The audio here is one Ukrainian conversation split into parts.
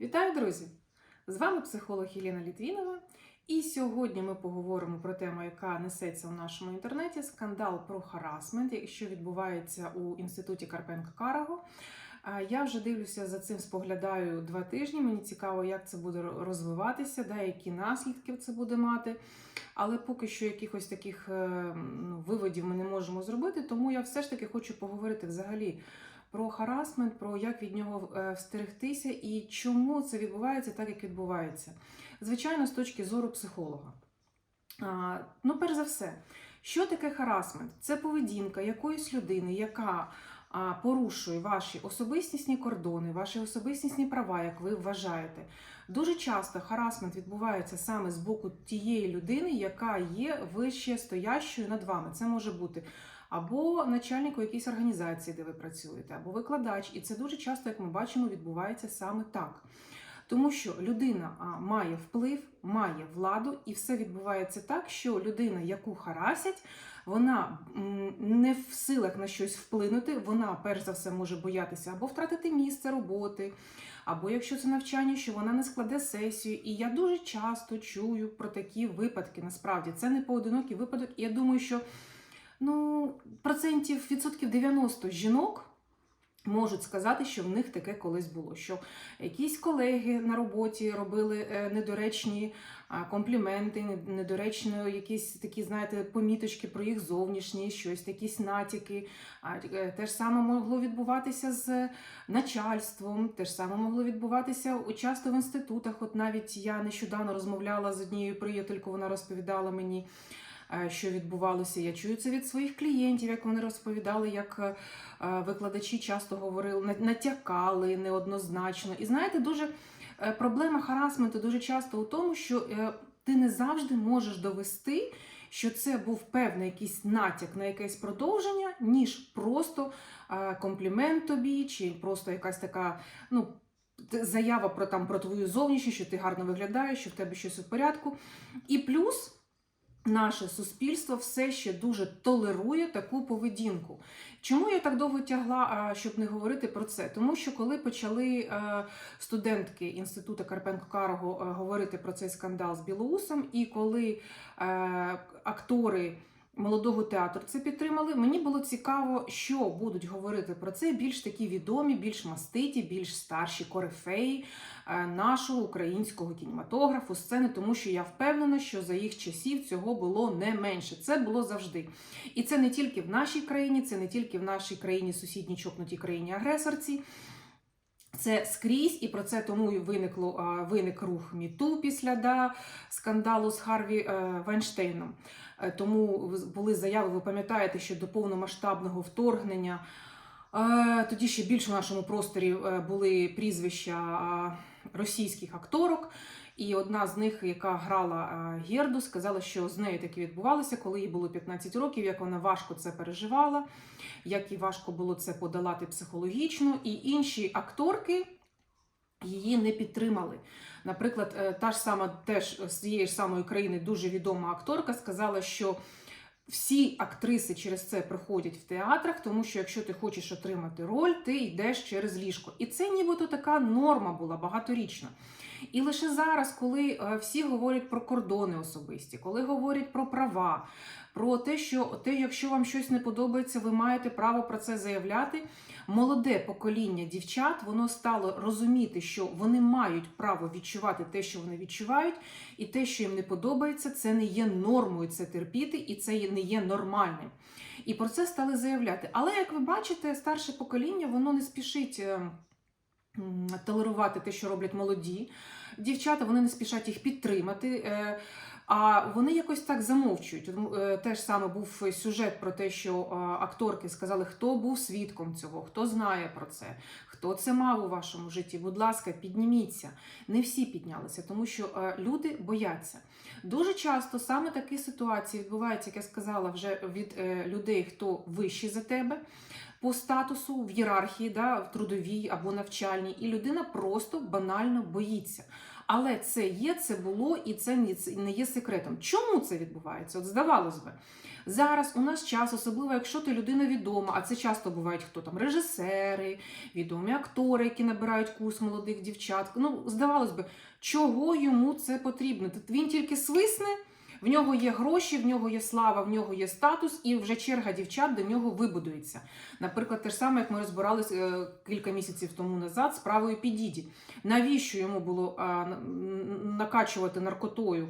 Вітаю, друзі! З вами психолог Єліна Літвінова. І сьогодні ми поговоримо про тему, яка несеться у нашому інтернеті: скандал про харасмент, що відбувається у інституті Карпенка Караго. Я вже дивлюся за цим, споглядаю два тижні. Мені цікаво, як це буде розвиватися, да, які наслідки це буде мати. Але поки що якихось таких е, ну, виводів ми не можемо зробити, тому я все ж таки хочу поговорити взагалі про харасмент, про як від нього е, встерегтися і чому це відбувається так, як відбувається. Звичайно, з точки зору психолога. Ну, перш за все, що таке харасмент? Це поведінка якоїсь людини, яка порушує ваші особистісні кордони, ваші особистісні права, як ви вважаєте. Дуже часто харасмент відбувається саме з боку тієї людини, яка є вище стоящою над вами. Це може бути або начальник у якійсь організації, де ви працюєте, або викладач. І це дуже часто, як ми бачимо, відбувається саме так. Тому що людина має вплив, має владу, і все відбувається так, що людина, яку харасять, вона не в силах на щось вплинути. Вона, перш за все, може боятися або втратити місце роботи, або якщо це навчання, що вона не складе сесію. І я дуже часто чую про такі випадки. Насправді це не поодинокий випадок. І я думаю, що процентів відсотків 90 жінок. Можуть сказати, що в них таке колись було. Що якісь колеги на роботі робили е, недоречні компліменти, недоречно якісь такі, знаєте, поміточки про їх зовнішність, щось, якісь натяки. Е, Те ж саме могло відбуватися з начальством, те ж саме могло відбуватися часто в інститутах. От навіть я нещодавно розмовляла з однією приятелькою, вона розповідала мені е, що відбувалося. Я чую це від своїх клієнтів, як вони розповідали, як е, е, викладачі часто говорили, натякали неоднозначно. І знаєте, дуже е, проблема харасменту дуже часто у тому, що е, ти не завжди можеш довести. Що це був певний якийсь натяк на якесь продовження, ніж просто е, комплімент тобі, чи просто якась така ну, заява про там про твою зовнішність, що ти гарно виглядаєш, що в тебе щось у порядку. І плюс наше суспільство все ще дуже толерує таку поведінку. Чому я так довго тягла, щоб не говорити про це? Тому що коли почали е, студентки інституту Карпенко Карого е, говорити про цей скандал з Білоусом, і коли е, актори. Молодого театру це підтримали. Мені було цікаво, що будуть говорити про це більш такі відомі, більш маститі, більш старші корифеї е, нашого українського кінематографу, сцени, тому що я впевнена, що за їх часів цього було не менше. Це було завжди. І це не тільки в нашій країні, це не тільки в нашій країні, сусідній чокнутій країні агресорці. Це скрізь, і про це тому і виникло виник рух Міту після да, скандалу з Харві е, Вайнштейном. Е, Тому були заяви, ви пам'ятаєте, що до повномасштабного вторгнення е, тоді ще більше в нашому просторі були прізвища російських акторок. І одна з них, яка грала Герду, сказала, що з нею таке відбувалося, коли їй було 15 років, як вона важко це переживала, як їй важко було це подолати психологічно. І інші акторки її не підтримали. Наприклад, е, та ж сама теж з цієї ж самої країни дуже відома акторка сказала, що всі актриси через це приходять в театрах, тому що якщо ти хочеш отримати роль, ти йдеш через ліжко. І це нібито така норма була багаторічна. І лише зараз, коли е, всі говорять про кордони особисті, коли говорять про права, про те, що те, якщо вам щось не подобається, ви маєте право про це заявляти. Молоде покоління дівчат воно стало розуміти, що вони мають право відчувати те, що вони відчувають, і те, що їм не подобається, це не є нормою це терпіти, і це не є нормальним. І про це стали заявляти. Але як ви бачите, старше покоління воно не спішить. Толерувати те, що роблять молоді дівчата, вони не спішать їх підтримати. е, А вони якось так замовчують. Е, Теж саме був сюжет про те, що е, акторки сказали, хто був свідком цього, хто знає про це, хто це мав у вашому житті. Будь ласка, підніміться. Не всі піднялися, тому що люди бояться. Дуже часто саме такі ситуації відбуваються, як я сказала, вже від людей, хто вищий за тебе. По статусу в ієрархії, да, в трудовій або навчальній, і людина просто банально боїться. Але це є, це було і це не- є секретом. Чому це відбувається? От здавалось би. Зараз у нас час, особливо якщо ти людина відома, а це часто бувають хто там режисери, відомі актори, які набирають курс молодих дівчат. Ну, здавалось би, чого йому це потрібно? Т- Він тільки свисне, в нього є гроші, в нього є слава, в нього є статус, і вже черга дівчат до нього вибудується. Наприклад, те ж саме, як ми розбиралися е, кілька місяців тому назад з правою Підіді. Навіщо йому було накачувати наркотою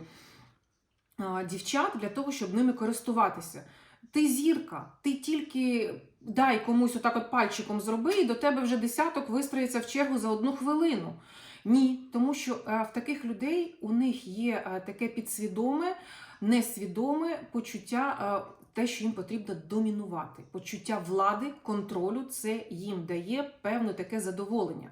дівчат для того, щоб ними користуватися? Ти зірка, ти тільки дай комусь отак от пальчиком зроби, і до тебе вже десяток вистроїться в чергу за одну хвилину. Ні, тому що е, в таких людей у них є е, таке підсвідоме, несвідоме почуття, е, те, що їм потрібно домінувати. Почуття влади, контролю, це їм дає певне таке задоволення.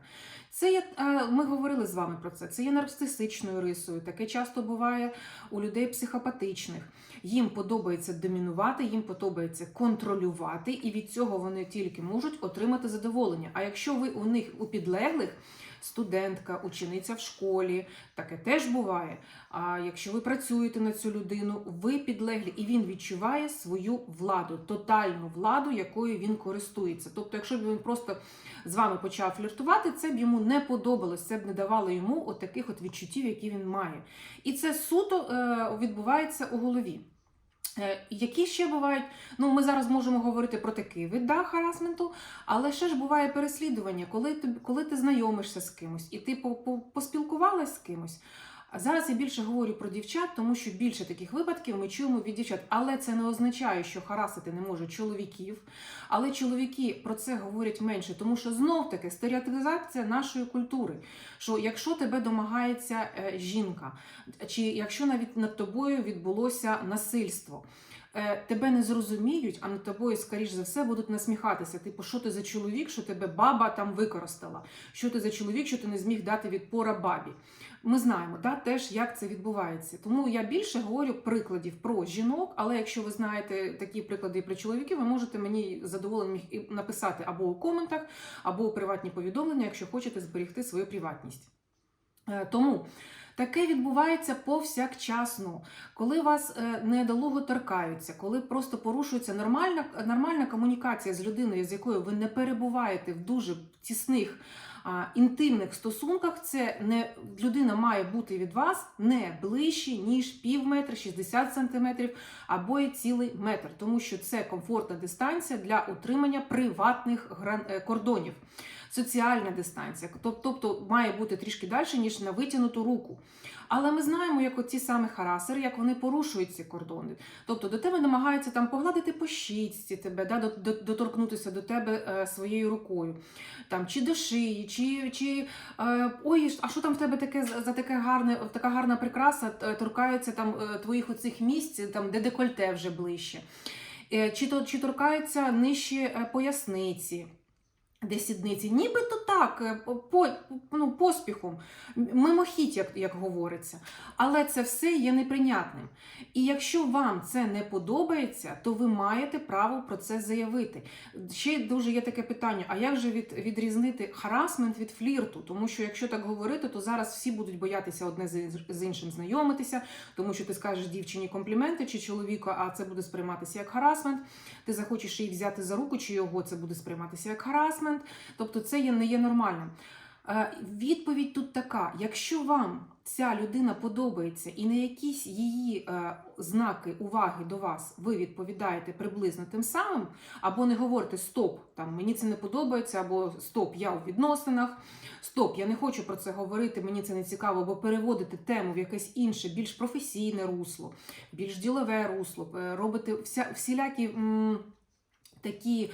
Це є, ми говорили з вами про це. Це є нарцисичною рисою. Таке часто буває у людей психопатичних. Їм подобається домінувати, їм подобається контролювати, і від цього вони тільки можуть отримати задоволення. А якщо ви у них у підлеглих, студентка, учениця в школі, таке теж буває. А якщо ви працюєте на цю людину, ви підлеглі, і він відчуває свою владу, тотальну владу, якою він користується. Тобто, якщо б він просто з вами почав фліртувати, це б йому не подобалось, це б не давало йому от таких от відчуттів, які він має. І це суто е, відбувається у голові. Е, Які ще бувають, ну ми зараз можемо говорити про такий вид да, харасменту, але ще ж буває переслідування, коли ти, коли ти знайомишся з кимось і ти по, по, поспілкувалась з кимось. А зараз я більше говорю про дівчат, тому що більше таких випадків ми чуємо від дівчат. Але це не означає, що харасити не може чоловіків. Але чоловіки про це говорять менше, тому що знов таки стереотизація нашої культури. Що якщо тебе домагається е, жінка, чи якщо навіть над тобою відбулося насильство. Е, Тебе не зрозуміють, а над тобою, скоріш за все, будуть насміхатися. Типу, що ти за чоловік, що тебе баба там використала? Що ти за чоловік, що ти не зміг дати відпора бабі? Ми знаємо да, теж, як це відбувається. Тому я більше говорю прикладів про жінок, але якщо ви знаєте такі приклади про чоловіків, ви можете мені задоволенням написати або у коментах, або у приватні повідомлення, якщо хочете зберегти свою приватність. Е, Тому таке відбувається повсякчасно, коли вас е, недолуго торкаються, коли просто порушується нормальна, нормальна комунікація з людиною, з якою ви не перебуваєте в дуже тісних інтимних стосунках, це не людина має бути від вас не ближче, ніж пів метра, 60 сантиметрів або і цілий метр, тому що це комфортна дистанція для утримання приватних гран... е, кордонів. Соціальна дистанція, тобто має бути трішки далі, ніж на витягнуту руку. Але ми знаємо, як оці саме харасери, як вони порушують ці кордони. Тобто до тебе намагаються там погладити по щічці тебе, да, до- до- доторкнутися до тебе е, своєю рукою, там, чи до шиї, чи, чи е, ой, а що там в тебе таке за таке гарне, така гарна прикраса, т- торкаються там е, твоїх оцих місць, там, де декольте вже ближче. Е, Чи, чи торкаються нижче е, поясниці. Де сідниці, нібито так, е, по, ну, поспіхом, мимохідь, як, як говориться. Але це все є неприйнятним. І якщо вам це не подобається, то ви маєте право про це заявити. Ще дуже є таке питання: а як же від, відрізнити харасмент від флірту? Тому що якщо так говорити, то зараз всі будуть боятися одне з іншим знайомитися, тому що ти скажеш дівчині компліменти чи чоловіку, а це буде сприйматися як харасмент. Ти захочеш її взяти за руку, чи його це буде сприйматися як харасмент. Тобто це є, не є нормальним. Е, Відповідь тут така: якщо вам ця людина подобається і на якісь її е, знаки уваги до вас ви відповідаєте приблизно тим самим, або не говорите стоп, там мені це не подобається, або стоп, я у відносинах, стоп, я не хочу про це говорити, мені це не цікаво, або переводити тему в якесь інше, більш професійне русло, більш ділове русло, е, робите вся, всілякі. м, Такі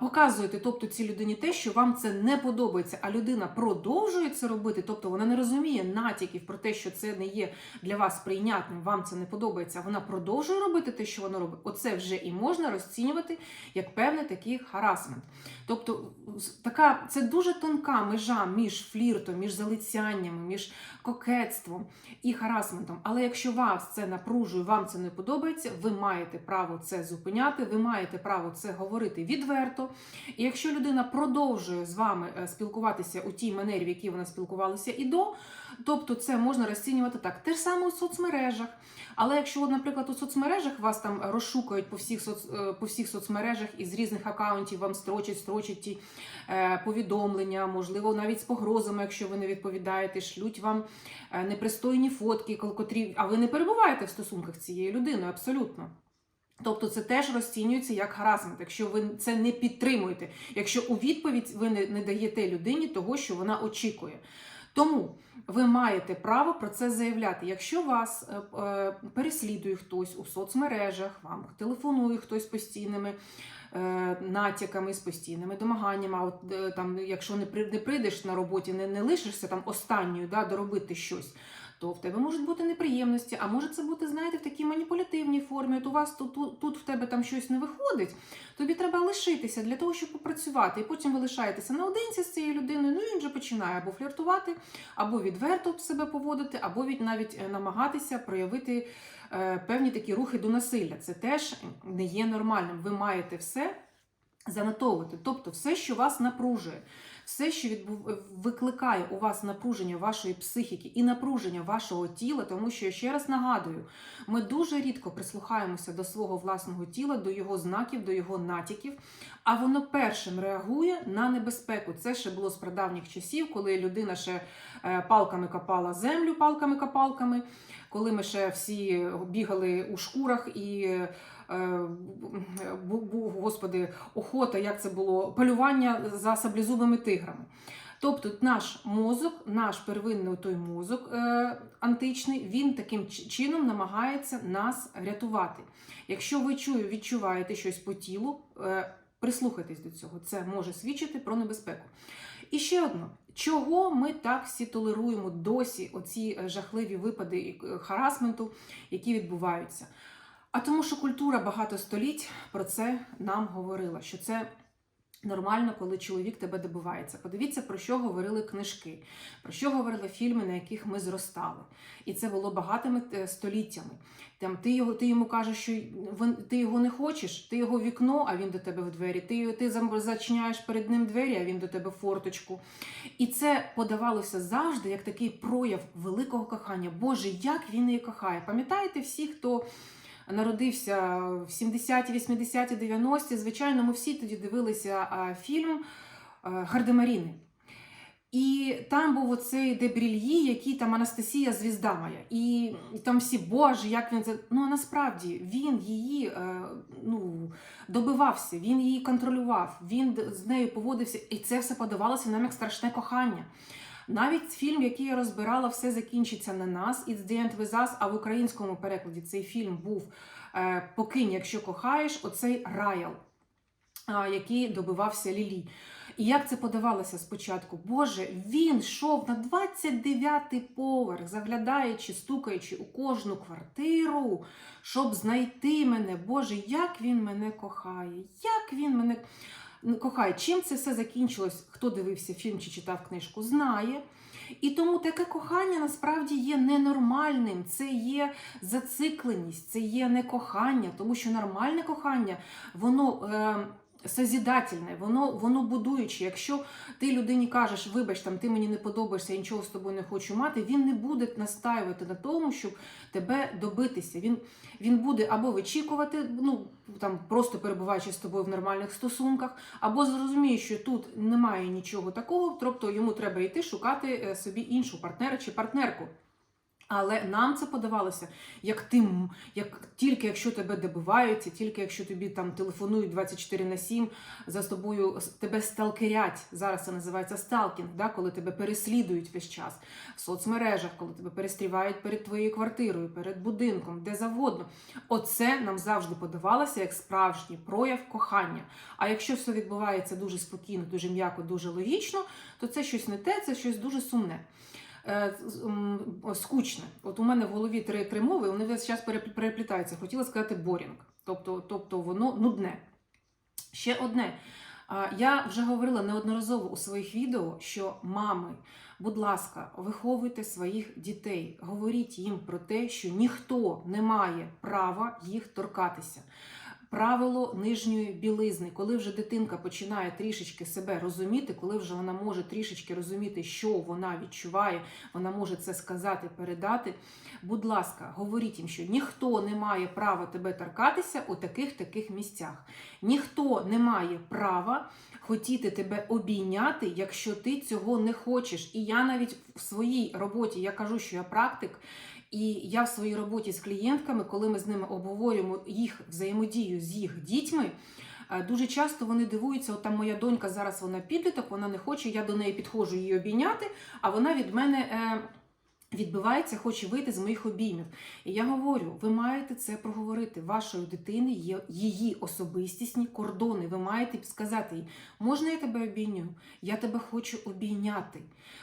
показуєте, тобто цій людині те, що вам це не подобається, а людина продовжує це робити, тобто вона не розуміє натяків про те, що це не є для вас прийнятним, вам це не подобається. Вона продовжує робити те, що вона робить. Оце вже і можна розцінювати як певний такий харасмент. Тобто, така це дуже тонка межа між фліртом, між залицяннями, між кокетством і харасментом. Але якщо вас це напружує, вам це не подобається, ви маєте право це зупиняти, ви маєте право це говорити відверто відверто. І якщо людина продовжує з вами е, спілкуватися у тій манері, в якій вона спілкувалася і до, тобто це можна розцінювати так. Те ж саме у соцмережах. Але якщо, наприклад, у соцмережах вас там розшукають по всіх соц, е, по всіх соцмережах і з різних акаунтів вам строчать, строчать ті е, повідомлення, можливо, навіть з погрозами, якщо ви не відповідаєте, шлють вам непристойні фотки, котрі, а ви не перебуваєте в стосунках з цією людиною, абсолютно. Тобто це теж розцінюється як харасмент, якщо ви це не підтримуєте, якщо у відповідь ви не, не даєте людині того, що вона очікує. Тому ви маєте право про це заявляти. Якщо вас е, е, переслідує хтось у соцмережах, вам телефонує хтось постійними е, натяками, з постійними домаганнями, а от е, там, якщо не при- не прийдеш на роботі, не, не лишишся там останньою да, доробити щось. То в тебе можуть бути неприємності, а може це бути, знаєте, в такій маніпулятивній формі. От у вас тут, тут, тут в тебе там щось не виходить, тобі треба лишитися для того, щоб попрацювати. І потім ви лишаєтеся наодинці з цією людиною. Ну і він вже починає або фліртувати, або відверто себе поводити, або від навіть е, намагатися проявити е, певні такі рухи до насилля. Це теж не є нормальним. Ви маєте все занотовувати, тобто все, що вас напружує. Все, що відбув... викликає у вас напруження вашої психіки і напруження вашого тіла, тому що я ще раз нагадую, ми дуже рідко прислухаємося до свого власного тіла, до його знаків, до його натяків, а воно першим реагує на небезпеку. Це ще було з прадавніх часів, коли людина ще е, палками копала землю, палками-копалками, коли ми ще всі бігали у шкурах і. Е, бу- бу- Господи, охота, як це було, полювання за саблезубими тиграми. Тобто наш мозок, наш первинний той мозок е, античний, він таким чином намагається нас рятувати. Якщо ви чую, відчуваєте щось по тілу, е, прислухайтесь до цього. Це може свідчити про небезпеку. І ще одно. Чого ми так всі толеруємо досі оці е, жахливі випади е, харасменту, які відбуваються? А тому, що культура багато століть про це нам говорила, що це нормально, коли чоловік тебе добивається. Подивіться, про що говорили книжки, про що говорили фільми, на яких ми зростали. І це було багатими е, століттями. Там ти його, ти йому кажеш, що ти його не хочеш, ти його вікно, а він до тебе в двері. Ти, ти зачиняєш перед ним двері, а він до тебе форточку. І це подавалося завжди як такий прояв великого кохання. Боже, як він її кохає. Пам'ятаєте всі, хто народився в 70-ті, 80-ті, 90-ті, звичайно, ми всі тоді дивилися фільм е, Гардемаріни. І там був оцей Дебрільї, який там Анастасія звізда моя. І там всі, боже, як він це. Ну а насправді він її е, ну, добивався, він її контролював, він з нею поводився, і це все подавалося нам як страшне кохання. Навіть фільм, який я розбирала, все закінчиться на нас. It's the end with us, а в українському перекладі цей фільм був е, Покинь, якщо кохаєш, оцей Райл, який добивався Лілі. І як це подавалося спочатку? Боже, він йшов на 29-й поверх, заглядаючи, стукаючи у кожну квартиру, щоб знайти мене. Боже, як він мене кохає, як він мене кохає. Чим це все закінчилось? Хто дивився фільм чи читав книжку, знає. І тому таке кохання насправді є ненормальним. Це є зацикленість, це є не кохання, тому що нормальне кохання, воно. Е, Созідательне, воно воно будуюче. Якщо ти людині кажеш, вибач, там ти мені не подобаєшся, я нічого з тобою не хочу мати, він не буде настаювати на тому, щоб тебе добитися. Він він буде або вичікувати, ну там просто перебуваючи з тобою в нормальних стосунках, або зрозуміє, що тут немає нічого такого, тобто йому треба йти шукати е, собі іншу партнера чи партнерку. Але нам це подавалося як ти, м- як тільки якщо тебе добиваються, тільки якщо тобі там телефонують 24 на 7, за тобою тебе сталкерять. Зараз це називається сталкінг, да, коли тебе переслідують весь час в соцмережах, коли тебе перестрівають перед твоєю квартирою, перед будинком, де завгодно. Оце нам завжди подавалося як справжній прояв кохання. А якщо все відбувається дуже спокійно, дуже м'яко, дуже логічно, то це щось не те, це щось дуже сумне. Е, скучне. От у мене в голові три, три мови, вони весь час переплітаються. Хотіла сказати борінг, тобто, тобто воно нудне. Ще одне. Я вже говорила неодноразово у своїх відео, що мами, будь ласка, виховуйте своїх дітей, говоріть їм про те, що ніхто не має права їх торкатися. Правило нижньої білизни, коли вже дитинка починає трішечки себе розуміти, коли вже вона може трішечки розуміти, що вона відчуває, вона може це сказати, передати. Будь ласка, говоріть їм, що ніхто не має права тебе торкатися у таких таких місцях. Ніхто не має права хотіти тебе обійняти, якщо ти цього не хочеш. І я навіть в своїй роботі я кажу, що я практик. І я в своїй роботі з клієнтками, коли ми з ними обговорюємо їх взаємодію з їх дітьми, е, дуже часто вони дивуються, от там моя донька зараз вона підліток, вона не хоче, я до неї підходжу її обійняти, а вона від мене. Е, Відбивається, хоче вийти з моїх обіймів. І я говорю: ви маєте це проговорити. Вашої дитини є її особистісні кордони. Ви маєте сказати їй, можна я тебе обійню? Я тебе хочу обійняти.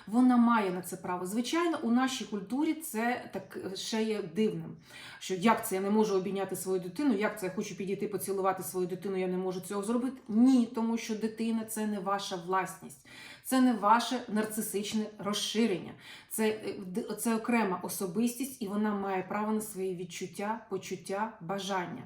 Вона має на це право. Звичайно, у нашій культурі це так ще є дивним. Що як це я не можу обійняти свою дитину? Як це я хочу підійти поцілувати свою дитину? Я не можу цього зробити? Ні, тому що дитина це не ваша власність. Це не ваше нарцисичне розширення, це, е, це окрема особистість, і вона має право на свої відчуття, почуття, бажання.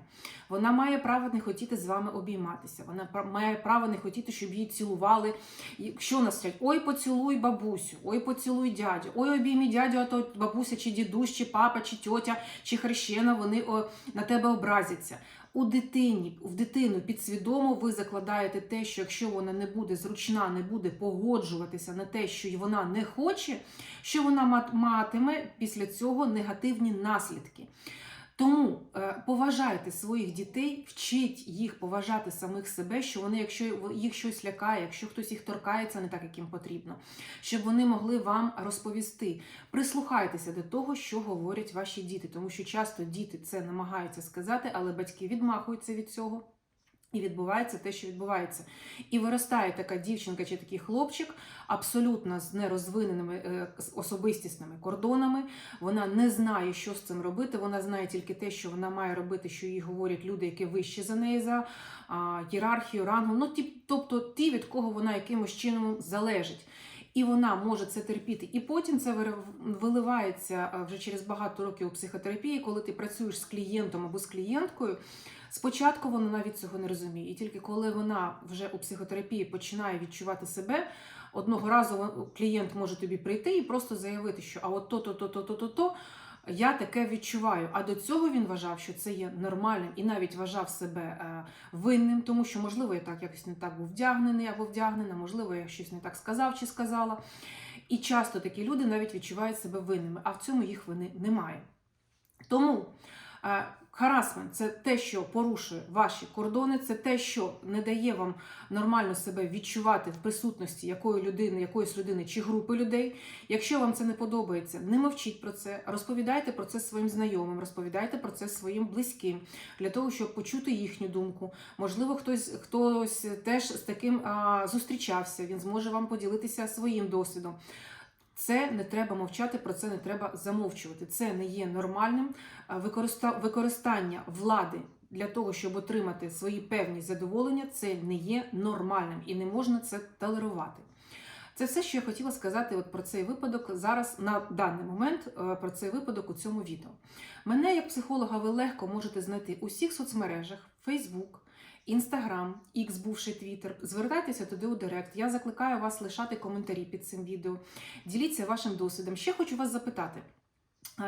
Вона має право не хотіти з вами обійматися. Вона має право не хотіти, щоб її цілували. І Що нас? Ой, поцілуй бабусю, ой, поцілуй дядю, ой, обіймі дядю, а то бабуся, чи дідусь, чи папа, чи тьотя, чи хрещена, вони о, на тебе образяться. У дитині, в дитину підсвідомо ви закладаєте те, що якщо вона не буде зручна, не буде погоджуватися на те, що вона не хоче, що вона матиме після цього негативні наслідки. Тому е, поважайте своїх дітей, вчіть їх поважати самих себе, що вони, якщо їх щось лякає, якщо хтось їх торкається не так, як їм потрібно, щоб вони могли вам розповісти. Прислухайтеся до того, що говорять ваші діти, тому що часто діти це намагаються сказати, але батьки відмахуються від цього. І відбувається те, що відбувається. І виростає така дівчинка чи такий хлопчик абсолютно з нерозвиненими е, особистісними кордонами. Вона не знає, що з цим робити. Вона знає тільки те, що вона має робити, що їй говорять люди, які вищі за неї за а, ієрархію, рангом. Ну, ті, тобто ті, від кого вона якимось чином залежить. І вона може це терпіти. І потім це виливається вже через багато років у психотерапії, коли ти працюєш з клієнтом або з клієнткою. Спочатку вона навіть цього не розуміє. І тільки коли вона вже у психотерапії починає відчувати себе, одного разу клієнт може тобі прийти і просто заявити, що а от то-то, то-то, то-то, то я таке відчуваю. А до цього він вважав, що це є нормальним і навіть вважав себе е, винним, тому що, можливо, я так якось не так був вдягнений або вдягнена, можливо, я щось не так сказав чи сказала. І часто такі люди навіть відчувають себе винними, а в цьому їх вини немає. Тому е, харасмент це те, що порушує ваші кордони, це те, що не дає вам нормально себе відчувати в присутності якої людини, якоїсь людини чи групи людей. Якщо вам це не подобається, не мовчіть про це, розповідайте про це своїм знайомим, розповідайте про це своїм близьким, для того, щоб почути їхню думку. Можливо, хтось хтось теж з таким а, зустрічався, він зможе вам поділитися своїм досвідом. Це не треба мовчати, про це не треба замовчувати. Це не є нормальним а, використання влади для того, щоб отримати свої певні задоволення. Це не є нормальним і не можна це толерувати. Це все, що я хотіла сказати от про цей випадок зараз на даний момент е, про цей випадок у цьому відео. Мене як психолога ви легко можете знайти у всіх соцмережах: Facebook, Instagram, X, бувший Твіттер. Звертайтеся туди у Директ. Я закликаю вас лишати коментарі під цим відео. Діліться вашим досвідом. Ще хочу вас запитати.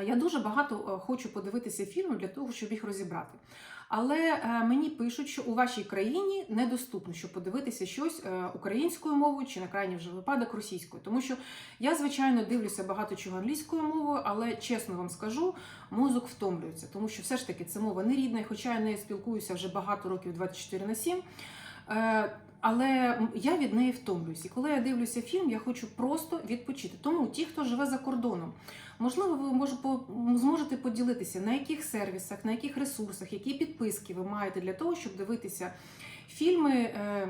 Я дуже багато е, хочу подивитися фільмів для того, щоб їх розібрати. Але е, мені пишуть, що у вашій країні недоступно, щоб подивитися щось е, українською мовою чи на крайній вже випадок російською. Тому що я, звичайно, дивлюся багато чого англійською мовою, але чесно вам скажу, мозок втомлюється, тому що все ж таки це мова не рідна, хоча я не спілкуюся вже багато років 24 на 7. Але я від неї втомлююсь. І коли я дивлюся фільм, я хочу просто відпочити. Тому ті, хто живе за кордоном, можливо, ви може, зможете поділитися, на яких сервісах, на яких ресурсах, які підписки ви маєте для того, щоб дивитися фільми е,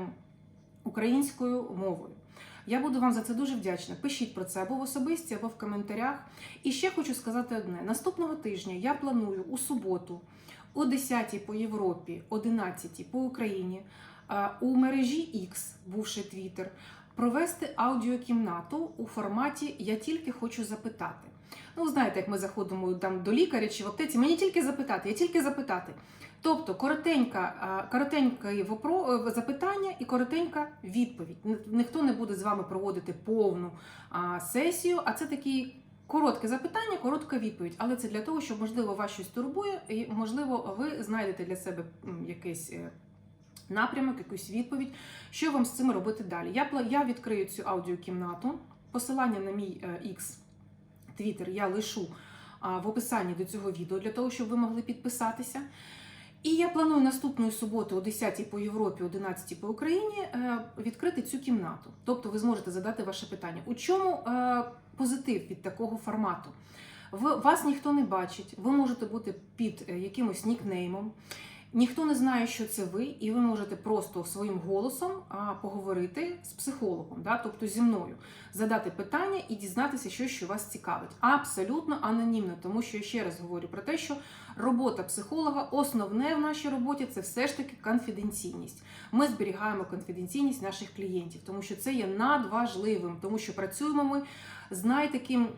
українською мовою. Я буду вам за це дуже вдячна. Пишіть про це або в особисті, або в коментарях. І ще хочу сказати одне: наступного тижня я планую у суботу о 10 по Європі, 11 по Україні у мережі X, бувши Twitter, провести аудіокімнату у форматі Я тільки хочу запитати. Ну, знаєте, як ми заходимо там до лікаря чи в аптеці, мені тільки запитати, я тільки запитати. Тобто коротенька, коротеньке вопро- е, запитання і коротенька відповідь. Ніхто не буде з вами проводити повну сесію, а це такий коротке запитання, коротка відповідь. Але це для того, щоб можливо вас щось турбує, і можливо ви знайдете для себе е, Напрямок, якусь відповідь, що вам з цим робити далі. Я, я відкрию цю аудіокімнату. Посилання на мій е, X Twitter я лишу в описанні до цього відео для того, щоб ви могли підписатися. І я планую наступної суботи о 10 по Європі, 11 по Україні е, відкрити цю кімнату. Тобто ви зможете задати ваше питання. У чому е, позитив від такого формату? Вас ніхто не бачить, ви можете бути під якимось нікнеймом. Ніхто не знає, що це ви, і ви можете просто своїм голосом поговорити з психологом, да, тобто зі мною, задати питання і дізнатися щось, що вас цікавить. Абсолютно анонімно, тому що я ще раз говорю про те, що робота психолога, основне в нашій роботі це все ж таки конфіденційність. Ми зберігаємо конфіденційність наших клієнтів, тому що це є надважливим, тому що працюємо ми з найтаким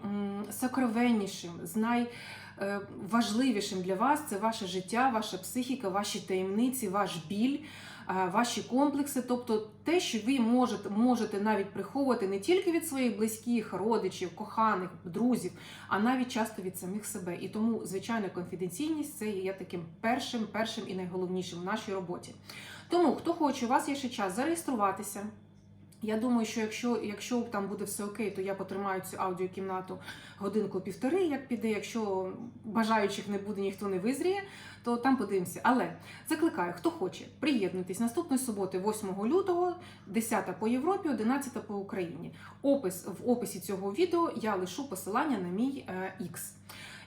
сокровеннішим, з най важливішим для вас це ваше життя, ваша психіка, ваші таємниці, ваш біль, е, ваші комплекси, тобто те, що ви можете, можете навіть приховувати не тільки від своїх близьких, родичів, коханих, друзів, а навіть часто від самих себе. І тому, звичайно, конфіденційність це є таким першим, першим і найголовнішим в нашій роботі. Тому, хто хоче, у вас є ще час зареєструватися. Я думаю, що якщо, якщо там буде все окей, то я потримаю цю аудіокімнату годинку-півтори, як піде. Якщо бажаючих не буде, ніхто не визріє, то там подивимося. Але закликаю, хто хоче, приєднуйтесь наступної суботи, 8 лютого, 10 по Європі, 11 по Україні. Опис в описі цього відео я лишу посилання на мій е, X.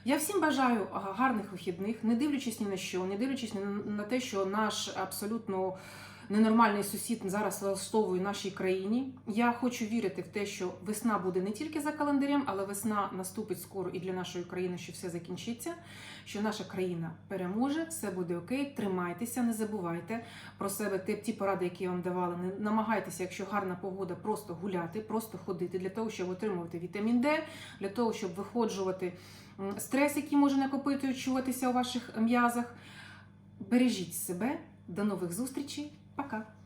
Я всім бажаю гарних вихідних, не дивлячись ні на що, не дивлячись на те, що наш абсолютно ненормальний сусід зараз влаштовує нашій країні. Я хочу вірити в те, що весна буде не тільки за календарем, але весна наступить скоро і для нашої країни, що все закінчиться, що наша країна переможе, все буде окей. Тримайтеся, не забувайте про себе. Ті, поради, які я вам давала. Не намагайтеся, якщо гарна погода, просто гуляти, просто ходити для того, щоб отримувати вітамін Д, для того, щоб виходжувати стрес, який може накопичуватися у ваших м'язах. Бережіть себе. До нових зустрічей. Пока.